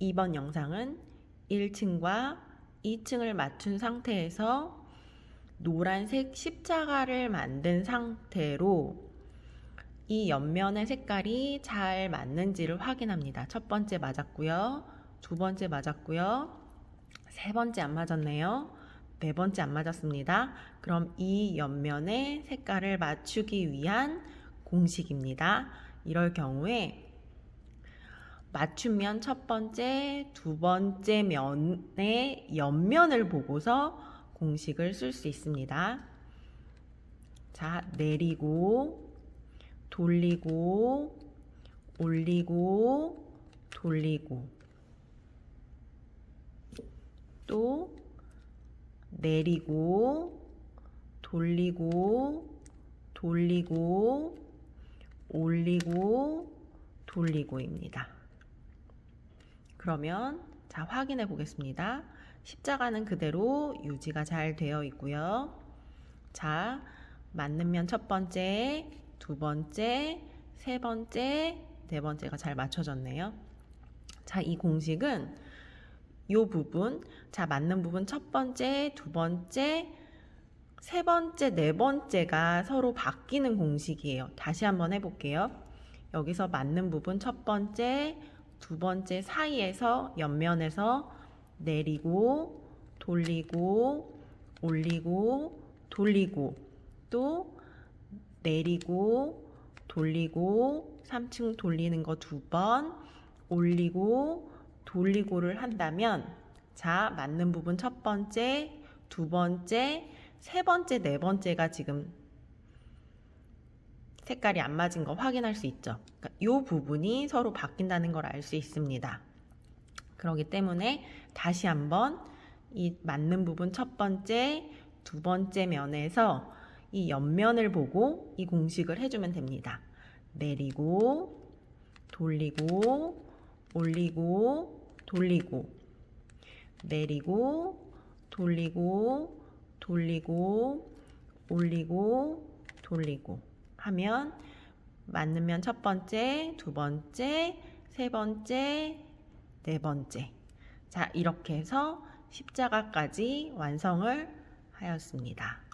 이번 영상은 1층과 2층을 맞춘 상태에서 노란색 십자가를 만든 상태로 이 옆면의 색깔이 잘 맞는지를 확인합니다. 첫 번째 맞았고요. 두 번째 맞았고요. 세 번째 안 맞았네요. 네 번째 안 맞았습니다. 그럼 이 옆면의 색깔을 맞추기 위한 공식입니다. 이럴 경우에 맞춤면 첫 번째, 두 번째 면의 옆면을 보고서 공식을 쓸 수 있습니다. 자, 내리고, 돌리고, 올리고, 돌리고, 또 내리고, 돌리고, 돌리고, 올리고, 돌리고입니다. 그러면 자 확인해 보겠습니다. 십자가는 그대로 유지가 잘 되어 있고요. 자, 맞는 면 첫 번째, 두 번째, 세 번째, 네 번째가 잘 맞춰졌네요. 자, 이 공식은 이 부분, 자, 맞는 부분 첫 번째, 두 번째, 세 번째, 네 번째가 서로 바뀌는 공식이에요. 다시 한번 해볼게요. 여기서 맞는 부분 첫 번째, 두 번째 사이에서 옆면에서 내리고 돌리고 올리고 돌리고. 또 내리고 돌리고. 3층 돌리는 거 두 번. 올리고 돌리고를 한다면 자 맞는 부분 첫 번째 두 번째 세 번째 네 번째가 지금 색깔이 안 맞은 거 확인할 수 있죠. 그러니까 이 부분이 서로 바뀐다는 걸 알 수 있습니다. 그렇기 때문에 다시 한번 이 맞는 부분 첫 번째, 두 번째 면에서 이 옆면을 보고 이 공식을 해주면 됩니다. 내리고, 돌리고, 올리고, 돌리고, 내리고, 돌리고, 돌리고, 올리고, 돌리고. 하면 맞는 면첫 번째, 두 번째, 세 번째, 네 번째. 자, 이렇게 해서 십자가까지 완성을 하였습니다.